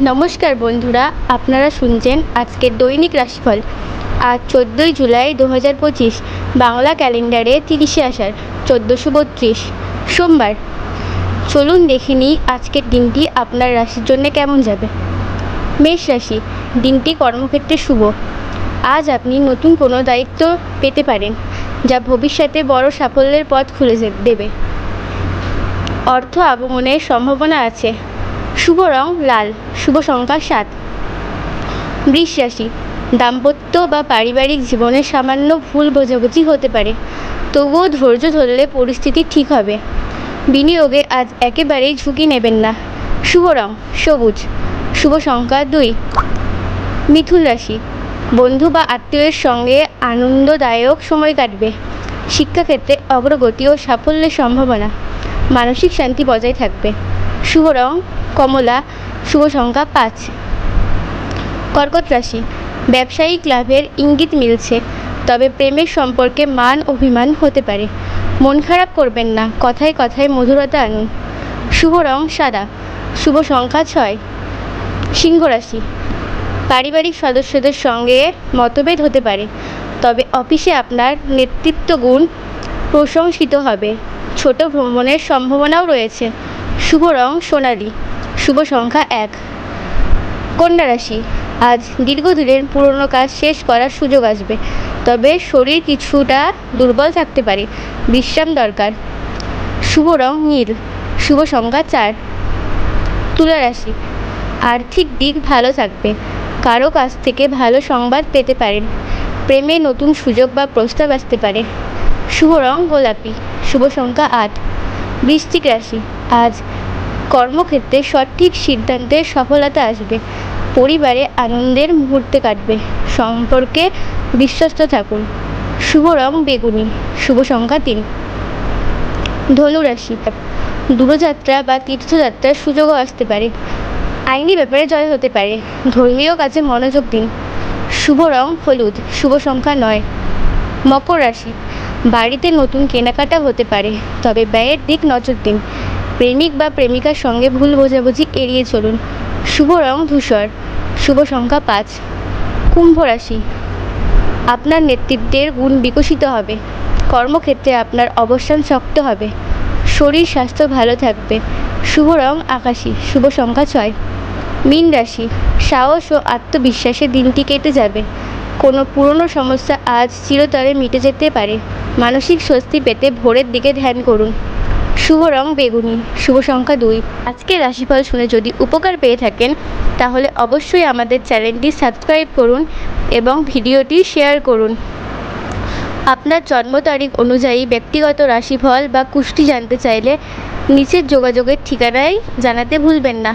নমস্কার বন্ধুরা, আপনারা শুনছেন আজকের দৈনিক রাশিফল। আজ চোদ্দোই জুলাই দু হাজার পঁচিশ, বাংলা ক্যালেন্ডারে তিরিশে আষাঢ়, চোদ্দোশো বত্রিশ, সোমবার। চলুন দেখে নিই আজকের দিনটি আপনার রাশির জন্য কেমন যাবে। মেষ রাশি, দিনটি কর্মক্ষেত্রে শুভ। আজ আপনি নতুন কোনো দায়িত্ব পেতে পারেন, যা ভবিষ্যতে বড় সাফল্যের পথ খুলে দেবে। অর্থ আগমনের সম্ভাবনা আছে। শুভ রং লাল, শুভ সংখ্যা সাত। বৃষ রাশি দাম্পত্য বা পারিবারিক জীবনে সামান্য ভুল বোঝাবুঝি হতে পারে, তবুও ধৈর্য ধরলে পরিস্থিতি ঠিক হবে। বিনিয়োগে আজ একেবারেই ঝুঁকি নেবেন না। শুভ রং সবুজ, শুভ সংখ্যা দুই। মিথুন রাশি, বন্ধু বা আত্মীয়ের সঙ্গে আনন্দদায়ক সময় কাটবে। শিক্ষাক্ষেত্রে অগ্রগতি ও সাফল্যের সম্ভাবনা, মানসিক শান্তি বজায় থাকবে। শুভ রং কমলা শুভ সংখ্যা পাঁচ। কর্কট রাশি, ব্যবসায়িক লাভের ইঙ্গিত মিলছে, তবে প্রেমের সম্পর্কে মান অভিমান হতে পারে। মন খারাপ করবেন না, কথায় কথায় মধুরতা আনুন। শুভ রং সাদা, শুভ সংখ্যা ছয়। সিংহ রাশি, পারিবারিক সদস্যদের সঙ্গে মতভেদ হতে পারে, তবে অফিসে আপনার নেতৃত্ব গুণ প্রশংসিত হবে। ছোট ভ্রমণের সম্ভাবনাও রয়েছে। শুভ রং সোনালি শুভ সংখ্যা এক। কন্যা রাশি, আজ দীর্ঘদিনের পুরনো কাজ শেষ করার সুযোগ আসবে, তবে শরীর কিছুটা দুর্বল থাকতে পারে, বিশ্রাম দরকার। শুভ রং নীল, শুভ সংখ্যা চার। তুলা রাশি, আর্থিক দিক ভালো থাকবে কারও কাছ থেকে ভালো সংবাদ পেতে পারেন, প্রেমে নতুন সুযোগ বা প্রস্তাব আসতে পারে। শুভ রং গোলাপি, শুভ সংখ্যা আট। বৃশ্চিক রাশি, আজ কর্মক্ষেত্রে সঠিক সিদ্ধান্তে সফলতা আসবে। পরিবারে আনন্দের মুহূর্তে কাটবে। সম্পর্কে বিশ্বস্ত থাকুন। শুভ রং বেগুনি। শুভ সংখ্যা তিন। ধনু রাশি দূরযাত্রা বা তীর্থযাত্রার সুযোগও আসতে পারে। আইনি ব্যাপারে জয় হতে পারে। ধর্মীয় কাজে মনোযোগ দিন। শুভ রং হলুদ। শুভ সংখ্যা নয়। মকর রাশি। বাড়িতে নতুন কেনাকাটা হতে পারে। তবে ব্যয়ের দিক নজর দিন। প্রেমিক বা প্রেমিকার সঙ্গে ভুল বোঝাবুঝি এড়িয়ে চলুন। শুভ রং ধূসর, শুভ সংখ্যা পাঁচ, কুম্ভ রাশি। আপনার নেতৃত্বের গুণ বিকশিত হবে। কর্মক্ষেত্রে আপনার অবস্থান শক্ত হবে। শরীর, স্বাস্থ্য ভালো থাকবে। শুভ রং আকাশি, শুভ সংখ্যা ছয়। মীন রাশি, সাহস ও আত্মবিশ্বাসে দিনটি কেটে যাবে। কোনো পুরনো সমস্যা আজ চিরতরে মিটে যেতে পারে। মানসিক স্বস্তি পেতে ভোরের দিকে ধ্যান করুন। শুভ রং বেগুনি, শুভ সংখ্যা দুই। আজকের রাশিফল শুনে যদি উপকার পেয়ে থাকেন, তাহলে অবশ্যই আমাদের চ্যানেলটি সাবস্ক্রাইব করুন এবং ভিডিওটি শেয়ার করুন। আপনার জন্ম তারিখ অনুযায়ী ব্যক্তিগত রাশিফল বা কুষ্টি জানতে চাইলে নিচের যোগাযোগের ঠিকানায় জানাতে ভুলবেন না।